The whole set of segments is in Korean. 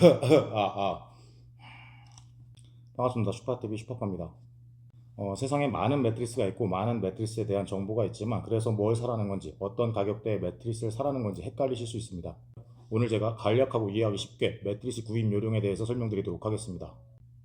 아, 아. 반갑습니다. 슈퍼TV 슈퍼파입니다. 어, 세상에 많은 매트리스가 있고 많은 매트리스에 대한 정보가 있지만 그래서 뭘 사라는 건지 어떤 가격대의 매트리스를 사라는 건지 헷갈리실 수 있습니다. 오늘 제가 간략하고 이해하기 쉽게 매트리스 구입 요령에 대해서 설명드리도록 하겠습니다.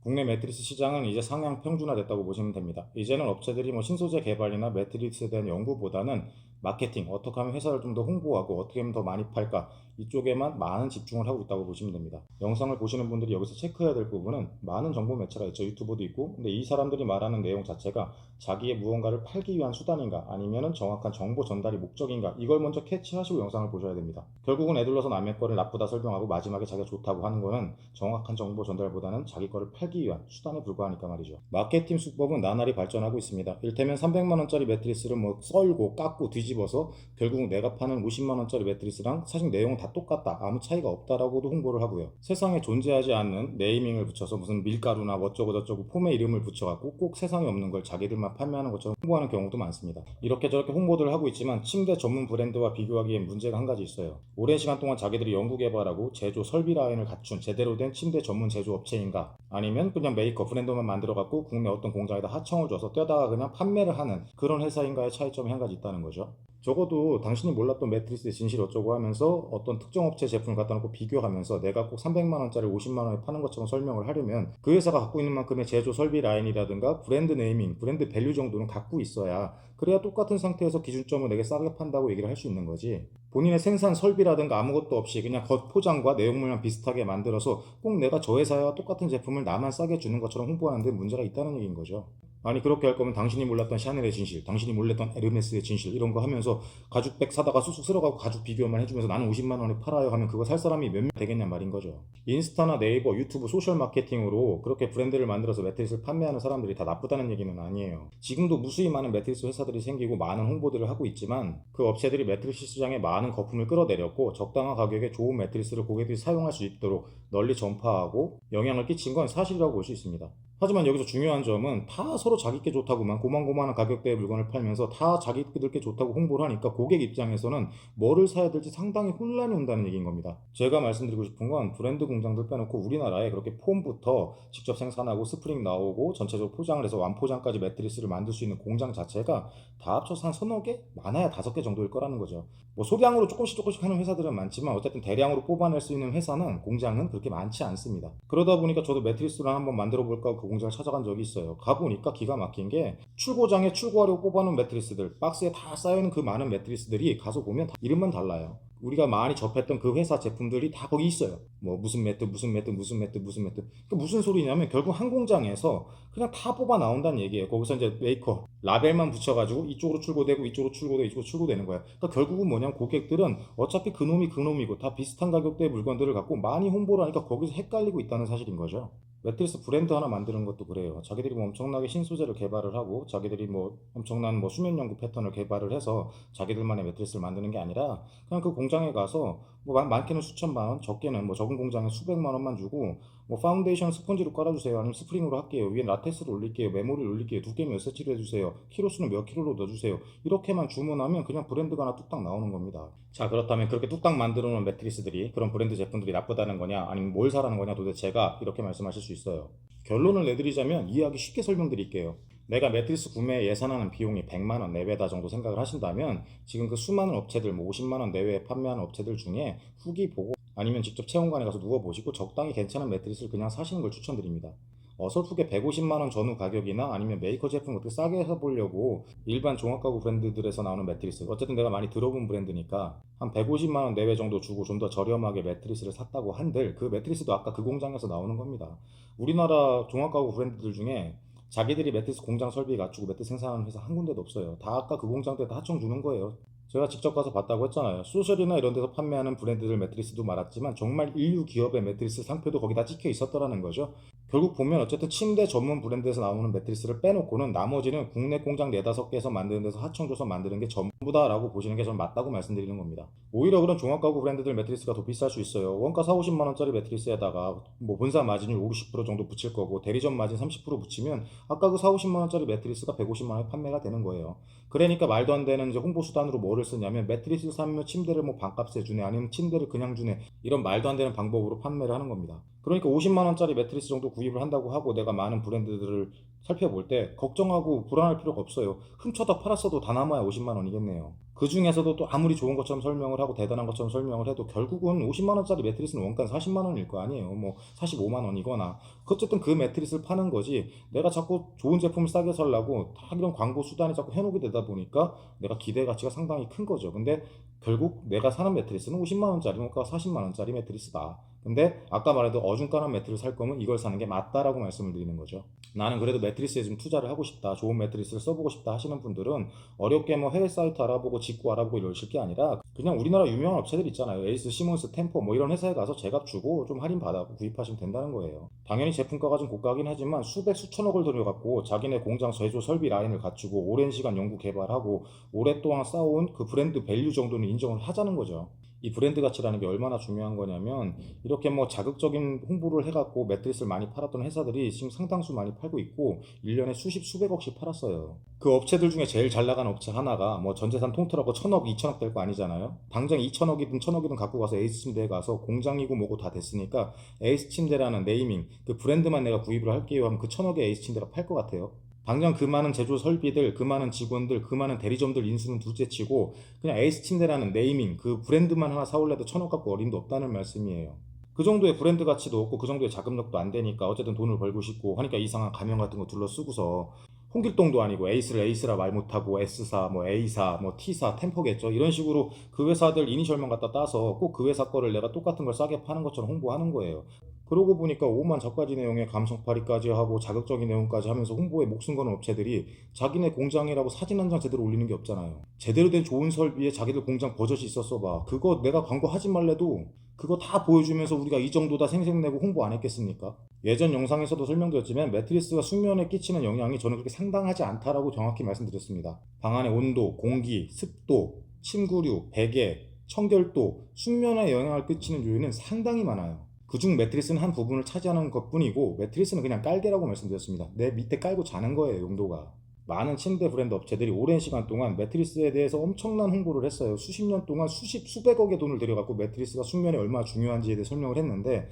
국내 매트리스 시장은 이제 상향 평준화됐다고 보시면 됩니다. 이제는 업체들이 뭐 신소재 개발이나 매트리스에 대한 연구보다는 마케팅, 어떻게 하면 회사를 좀 더 홍보하고 어떻게 하면 더 많이 팔까 이쪽에만 많은 집중을 하고 있다고 보시면 됩니다. 영상을 보시는 분들이 여기서 체크해야 될 부분은 많은 정보 매체가 있죠. 유튜브도 있고. 근데 이 사람들이 말하는 내용 자체가 자기의 무언가를 팔기 위한 수단인가 아니면은 정확한 정보 전달이 목적인가 이걸 먼저 캐치하시고 영상을 보셔야 됩니다. 결국은 애들러서 남의 거를 나쁘다 설명하고 마지막에 자기가 좋다고 하는 거는 정확한 정보 전달보다는 자기 거를 팔기 위한 수단에 불과하니까 말이죠. 마케팅 수법은 나날이 발전하고 있습니다. 일테면 300만 원짜리 매트리스를 뭐 썰고 깎고 뒤집어서 결국 내가 파는 50만 원짜리 매트리스랑 사실 내용은 다 똑같다. 아무 차이가 없다라고도 홍보를 하고요. 세상에 존재하지 않는 네이밍을 붙여서 무슨 밀가루나 어쩌고 저쩌고 폼의 이름을 붙여갖고 꼭 세상에 없는 걸 자기들만 판매하는 것처럼 홍보하는 경우도 많습니다. 이렇게 저렇게 홍보들을 하고 있지만 침대 전문 브랜드와 비교하기엔 문제가 한 가지 있어요. 오랜 시간 동안 자기들이 연구 개발하고 제조 설비 라인을 갖춘 제대로 된 침대 전문 제조 업체인가 아니면 그냥 메이커 브랜드만 만들어 갖고 국내 어떤 공장에다 하청을 줘서 떼다가 그냥 판매를 하는 그런 회사인가의 차이점이 한 가지 있다는 거죠. 적어도 당신이 몰랐던 매트리스의 진실 어쩌고 하면서 어떤 특정 업체 제품을 갖다 놓고 비교하면서 내가 꼭 300만 원짜리 50만 원에 파는 것처럼 설명을 하려면 그 회사가 갖고 있는 만큼의 제조 설비 라인이라든가 브랜드 네이밍, 브랜드 밸류 정도는 갖고 있어야 그래야 똑같은 상태에서 기준점을 내게 싸게 판다고 얘기를 할 수 있는 거지. 본인의 생산 설비라든가 아무것도 없이 그냥 겉 포장과 내용물만 비슷하게 만들어서 꼭 내가 저 회사와 똑같은 제품을 나만 싸게 주는 것처럼 홍보하는데 문제가 있다는 얘기인 거죠. 아니 그렇게 할 거면 당신이 몰랐던 샤넬의 진실, 당신이 몰랐던 에르메스의 진실 이런 거 하면서 가죽백 사다가 쑥쑥 쓸어가고 가죽 비교만 해주면서 나는 50만 원에 팔아요 하면 그거 살 사람이 몇 명 되겠냐 말인 거죠. 인스타나 네이버, 유튜브, 소셜 마케팅으로 그렇게 브랜드를 만들어서 매트리스를 판매하는 사람들이 다 나쁘다는 얘기는 아니에요. 지금도 무수히 많은 매트리스 회사들이 생기고 많은 홍보들을 하고 있지만 그 업체들이 매트리스 시장에 많은 거품을 끌어내렸고 적당한 가격에 좋은 매트리스를 고객들이 사용할 수 있도록 널리 전파하고 영향을 끼친 건 사실이라고 볼 수 있습니다. 하지만 여기서 중요한 점은 다 서로 자기께 좋다고만 고만고만한 가격대의 물건을 팔면서 다 자기들께 좋다고 홍보를 하니까 고객 입장에서는 뭐를 사야 될지 상당히 혼란이 온다는 얘기인 겁니다. 제가 말씀드리고 싶은 건 브랜드 공장들 빼놓고 우리나라에 그렇게 폼부터 직접 생산하고 스프링 나오고 전체적으로 포장을 해서 완포장까지 매트리스를 만들 수 있는 공장 자체가 다 합쳐서 한 서너 개? 많아야 다섯 개 정도일 거라는 거죠. 뭐 소량으로 조금씩 조금씩 하는 회사들은 많지만 어쨌든 대량으로 뽑아낼 수 있는 회사는 공장은 그렇게 많지 않습니다. 그러다 보니까 저도 매트리스를 한번 만들어 볼까 그 공장을 찾아간 적이 있어요. 가보니까 기가 막힌 게 출고장에 출고하려고 뽑아놓은 매트리스들 박스에 다 쌓여있는 그 많은 매트리스들이 가서 보면 다 이름만 달라요. 우리가 많이 접했던 그 회사 제품들이 다 거기 있어요. 뭐 무슨 매트, 무슨 매트, 무슨 매트, 무슨 매트. 그 무슨 소리냐면 결국 한 공장에서 그냥 다 뽑아 나온다는 얘기예요. 거기서 이제 메이커 라벨만 붙여가지고 이쪽으로 출고되고 이쪽으로 출고되고 이쪽으로 출고되는 거야. 그러니까 결국은 뭐냐면 고객들은 어차피 그 놈이 그 놈이고 다 비슷한 가격대의 물건들을 갖고 많이 홍보를 하니까 거기서 헷갈리고 있다는 사실인 거죠. 매트리스 브랜드 하나 만드는 것도 그래요. 자기들이 뭐 엄청나게 신소재를 개발을 하고 자기들이 뭐 엄청난 뭐 수면 연구 패턴을 개발을 해서 자기들만의 매트리스를 만드는 게 아니라 그냥 그 공장에 가서 뭐 많- 많게는 수천만 원, 적게는 뭐 적은 공장에 수백만 원만 주고 뭐 파운데이션 스펀지로 깔아주세요. 아니면 스프링으로 할게요. 위에 라테스를 올릴게요. 메모리를 올릴게요. 두께 몇 세치로 해주세요. 키로수는 몇 킬로로 넣어주세요. 이렇게만 주문하면 그냥 브랜드가 하나 뚝딱 나오는 겁니다. 자 그렇다면 그렇게 뚝딱 만들어 놓은 매트리스들이 그런 브랜드 제품들이 나쁘다는 거냐 아니면 뭘 사라는 거냐 도대체 제가 이렇게 말씀하실 수 있어요. 결론을 내드리자면 이해하기 쉽게 설명드릴게요. 내가 매트리스 구매에 예산하는 비용이 100만원 내외다 정도 생각을 하신다면 지금 그 수많은 업체들 뭐 50만원 내외에 판매하는 업체들 중에 후기 보고 아니면 직접 체험관에 가서 누워보시고 적당히 괜찮은 매트리스를 그냥 사시는 걸 추천드립니다. 어설프게 150만원 전후 가격이나 아니면 메이커 제품 어떻게 싸게 사보려고 일반 종합가구 브랜드들에서 나오는 매트리스 어쨌든 내가 많이 들어본 브랜드니까 한 150만원 내외 정도 주고 좀 더 저렴하게 매트리스를 샀다고 한들 그 매트리스도 아까 그 공장에서 나오는 겁니다. 우리나라 종합가구 브랜드들 중에 자기들이 매트리스 공장 설비 갖추고 매트리스 생산하는 회사 한 군데도 없어요. 다 아까 그 공장들에다 하청 주는 거예요. 제가 직접 가서 봤다고 했잖아요. 소셜이나 이런 데서 판매하는 브랜드들 매트리스도 많았지만 정말 인류 기업의 매트리스 상표도 거기 다 찍혀 있었더라는 거죠. 결국 보면 어쨌든 침대 전문 브랜드에서 나오는 매트리스를 빼놓고는 나머지는 국내 공장 4, 5개에서 만드는 데서 하청줘서 만드는 게 전부다라고 보시는 게 전 맞다고 말씀드리는 겁니다. 오히려 그런 종합가구 브랜드들 매트리스가 더 비쌀 수 있어요. 원가 4, 50만 원짜리 매트리스에다가 뭐 본사 마진율 5, 60% 정도 붙일 거고 대리점 마진 30% 붙이면 아까 그 4, 50만 원짜리 매트리스가 150만 원에 판매가 되는 거예요. 그러니까 말도 안 되는 이제 홍보 수단으로 뭐를 쓰냐면 매트리스를 사면 침대를 뭐 반값에 주네 아니면 침대를 그냥 주네 이런 말도 안 되는 방법으로 판매를 하는 겁니다. 그러니까 50만 원짜리 매트리스 정도 구입을 한다고 하고 내가 많은 브랜드들을 살펴볼 때 걱정하고 불안할 필요가 없어요. 훔쳐다 팔았어도 다 남아야 50만 원이겠네요. 그 중에서도 또 아무리 좋은 것처럼 설명을 하고 대단한 것처럼 설명을 해도 결국은 50만 원짜리 매트리스는 원가 40만 원일 거 아니에요. 뭐 45만 원이거나 어쨌든 그 매트리스를 파는 거지 내가 자꾸 좋은 제품을 싸게 살라고 다 이런 광고 수단이 자꾸 해놓게 되다 보니까 내가 기대 가치가 상당히 큰 거죠. 근데 결국 내가 사는 매트리스는 50만 원짜리 원가가 40만 원짜리 매트리스다. 근데 아까 말했던 어중간한 매트를 살 거면 이걸 사는 게 맞다라고 말씀을 드리는 거죠. 나는 그래도 매트리스에 좀 투자를 하고 싶다. 좋은 매트리스를 써보고 싶다 하시는 분들은 어렵게 뭐 해외 사이트 알아보고 직구 알아보고 이러실 게 아니라 그냥 우리나라 유명한 업체들 있잖아요. 에이스, 시몬스, 템포 뭐 이런 회사에 가서 제값 주고 좀 할인 받아 구입하시면 된다는 거예요. 당연히 제품가가 좀 고가긴 하지만 수백 수천억을 들여갖고 자기네 공장 제조 설비 라인을 갖추고 오랜 시간 연구 개발하고 오랫동안 쌓아온 그 브랜드 밸류 정도는 인정을 하자는 거죠. 이 브랜드 가치라는 게 얼마나 중요한 거냐면 이렇게 뭐 자극적인 홍보를 해갖고 매트리스를 많이 팔았던 회사들이 지금 상당수 많이 팔고 있고 1년에 수십 수백억씩 팔았어요. 그 업체들 중에 제일 잘 나가는 업체 하나가 뭐 전재산 통틀하고 천억, 이천억 될 거 아니잖아요. 당장 이천억이든 천억이든 갖고 가서 에이스 침대에 가서 공장이고 뭐고 다 됐으니까 에이스 침대라는 네이밍 그 브랜드만 내가 구입을 할게요 하면 그 천억의 에이스 침대가 팔 것 같아요. 당장 그 많은 제조 설비들, 그 많은 직원들, 그 많은 대리점들 인수는 둘째치고 그냥 에이스 침대라는 네이밍 그 브랜드만 하나 사올래도 천억 갖고 어림도 없다는 말씀이에요. 그 정도의 브랜드 가치도 없고 그 정도의 자금력도 안 되니까 어쨌든 돈을 벌고 싶고 하니까 이상한 가명 같은 거 둘러 쓰고서 홍길동도 아니고 에이스를 에이스라 말 못하고 S사, 뭐 A사, 뭐 T사, 템포겠죠. 이런 식으로 그 회사들 이니셜만 갖다 따서 꼭 그 회사 거를 내가 똑같은 걸 싸게 파는 것처럼 홍보하는 거예요. 그러고 보니까 오만 저까지 내용에 감성팔이까지 하고 자극적인 내용까지 하면서 홍보에 목숨 거는 업체들이 자기네 공장이라고 사진 한 장 제대로 올리는 게 없잖아요. 제대로 된 좋은 설비에 자기들 공장 버젓이 있었어 봐. 그거 내가 광고 하지 말래도 그거 다 보여주면서 우리가 이 정도다 생색내고 홍보 안 했겠습니까? 예전 영상에서도 설명드렸지만 매트리스가 숙면에 끼치는 영향이 저는 그렇게 상당하지 않다라고 정확히 말씀드렸습니다. 방 안의 온도, 공기, 습도, 침구류, 베개, 청결도, 숙면에 영향을 끼치는 요인은 상당히 많아요. 그중 매트리스는 한 부분을 차지하는 것 뿐이고 매트리스는 그냥 깔개라고 말씀드렸습니다. 내 밑에 깔고 자는 거예요, 용도가. 많은 침대 브랜드 업체들이 오랜 시간 동안 매트리스에 대해서 엄청난 홍보를 했어요. 수십 년 동안 수십, 수백억의 돈을 들여갖고 매트리스가 숙면에 얼마나 중요한지에 대해 설명을 했는데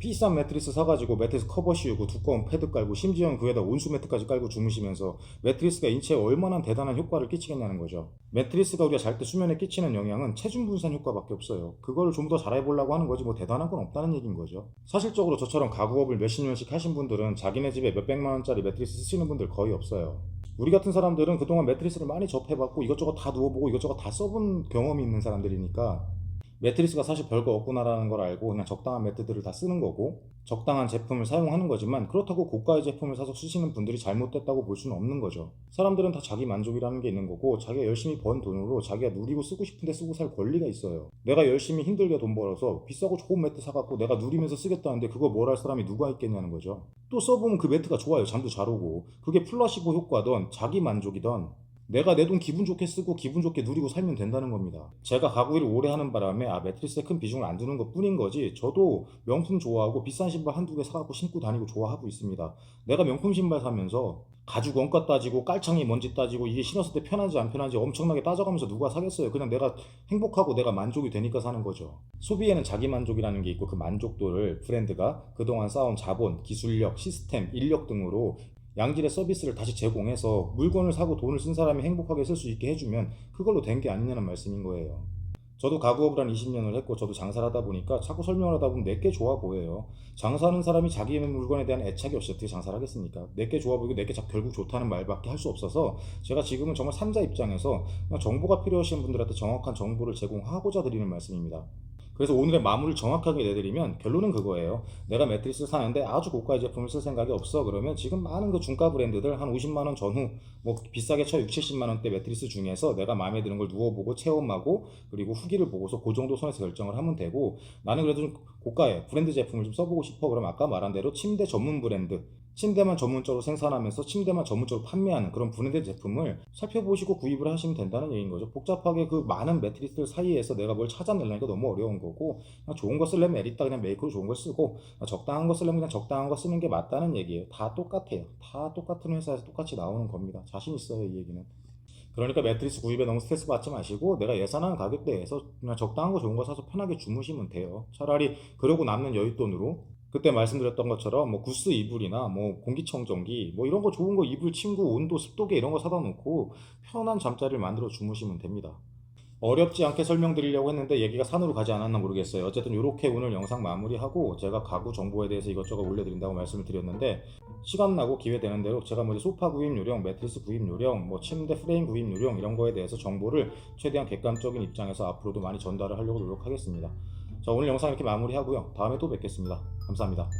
비싼 매트리스 사가지고 매트리스 커버 씌우고 두꺼운 패드 깔고 심지어 그에다 온수 매트까지 깔고 주무시면서 매트리스가 인체에 얼마나 대단한 효과를 끼치겠냐는 거죠. 매트리스가 우리가 잘 때 수면에 끼치는 영향은 체중 분산 효과밖에 없어요. 그걸 좀 더 잘해보려고 하는 거지 뭐 대단한 건 없다는 얘기인 거죠. 사실적으로 저처럼 가구업을 몇십 년씩 하신 분들은 자기네 집에 몇백만 원짜리 매트리스 쓰시는 분들 거의 없어요. 우리 같은 사람들은 그동안 매트리스를 많이 접해봤고 이것저것 다 누워보고 이것저것 다 써본 경험이 있는 사람들이니까 매트리스가 사실 별거 없구나라는 걸 알고 그냥 적당한 매트들을 다 쓰는 거고 적당한 제품을 사용하는 거지만 그렇다고 고가의 제품을 사서 쓰시는 분들이 잘못됐다고 볼 수는 없는 거죠. 사람들은 다 자기 만족이라는 게 있는 거고 자기가 열심히 번 돈으로 자기가 누리고 쓰고 싶은데 쓰고 살 권리가 있어요. 내가 열심히 힘들게 돈 벌어서 비싸고 좋은 매트 사갖고 내가 누리면서 쓰겠다는데 그거 뭘 할 사람이 누가 있겠냐는 거죠. 또 써보면 그 매트가 좋아요. 잠도 잘 오고 그게 플라시보 효과든 자기 만족이든 내가 내 돈 기분 좋게 쓰고 기분 좋게 누리고 살면 된다는 겁니다. 제가 가구 일을 오래 하는 바람에 아 매트리스에 큰 비중을 안 두는 것 뿐인 거지 저도 명품 좋아하고 비싼 신발 한두 개 사갖고 신고 다니고 좋아하고 있습니다. 내가 명품 신발 사면서 가죽 원가 따지고 깔창이 뭔지 따지고 이게 신었을 때 편한지 안 편한지 엄청나게 따져가면서 누가 사겠어요. 그냥 내가 행복하고 내가 만족이 되니까 사는 거죠. 소비에는 자기 만족이라는 게 있고 그 만족도를 브랜드가 그동안 쌓아온 자본, 기술력, 시스템, 인력 등으로 양질의 서비스를 다시 제공해서 물건을 사고 돈을 쓴 사람이 행복하게 쓸 수 있게 해주면 그걸로 된 게 아니냐는 말씀인 거예요. 저도 가구업을 한 20년을 했고 저도 장사를 하다 보니까 자꾸 설명을 하다 보면 내게 좋아 보여요. 장사하는 사람이 자기 물건에 대한 애착이 없이 어떻게 장사를 하겠습니까? 내게 좋아 보이고 내게 결국 좋다는 말밖에 할 수 없어서 제가 지금은 정말 삼자 입장에서 정보가 필요하신 분들한테 정확한 정보를 제공하고자 드리는 말씀입니다. 그래서 오늘의 마무리를 정확하게 내드리면 결론은 그거예요. 내가 매트리스를 사는데 아주 고가의 제품을 쓸 생각이 없어. 그러면 지금 많은 그 중가 브랜드들 한 50만 원 전후 뭐 비싸게 쳐 6, 70만 원대 매트리스 중에서 내가 마음에 드는 걸 누워보고 체험하고 그리고 후기를 보고서 그 정도 선에서 결정을 하면 되고 나는 그래도 좀 고가의 브랜드 제품을 좀 써보고 싶어. 그러면 아까 말한 대로 침대 전문 브랜드 침대만 전문적으로 생산하면서 침대만 전문적으로 판매하는 그런 브랜드 제품을 살펴보시고 구입을 하시면 된다는 얘기인 거죠. 복잡하게 그 많은 매트리스들 사이에서 내가 뭘 찾아내려니까 너무 어려운 거고 그냥 좋은 거 쓰려면 에리타 그냥 메이크로 좋은 걸 쓰고 적당한 거 쓰려면 그냥 적당한 거 쓰는 게 맞다는 얘기예요. 다 똑같아요. 다 똑같은 회사에서 똑같이 나오는 겁니다. 자신 있어요 이 얘기는. 그러니까 매트리스 구입에 너무 스트레스 받지 마시고 내가 예산하는 가격대에서 그냥 적당한 거 좋은 거 사서 편하게 주무시면 돼요. 차라리 그러고 남는 여윳돈으로 그때 말씀드렸던 것처럼 뭐 구스 이불이나 뭐 공기청정기 뭐 이런 거 좋은 거 이불 침구 온도 습도계 이런 거 사다 놓고 편한 잠자리를 만들어 주무시면 됩니다. 어렵지 않게 설명드리려고 했는데 얘기가 산으로 가지 않았나 모르겠어요. 어쨌든 이렇게 오늘 영상 마무리하고 제가 가구 정보에 대해서 이것저것 올려드린다고 말씀을 드렸는데 시간 나고 기회 되는 대로 제가 뭐 이제 소파 구입 요령, 매트리스 구입 요령, 뭐 침대 프레임 구입 요령 이런 거에 대해서 정보를 최대한 객관적인 입장에서 앞으로도 많이 전달을 하려고 노력하겠습니다. 자 오늘 영상 이렇게 마무리하고요. 다음에 또 뵙겠습니다. 감사합니다.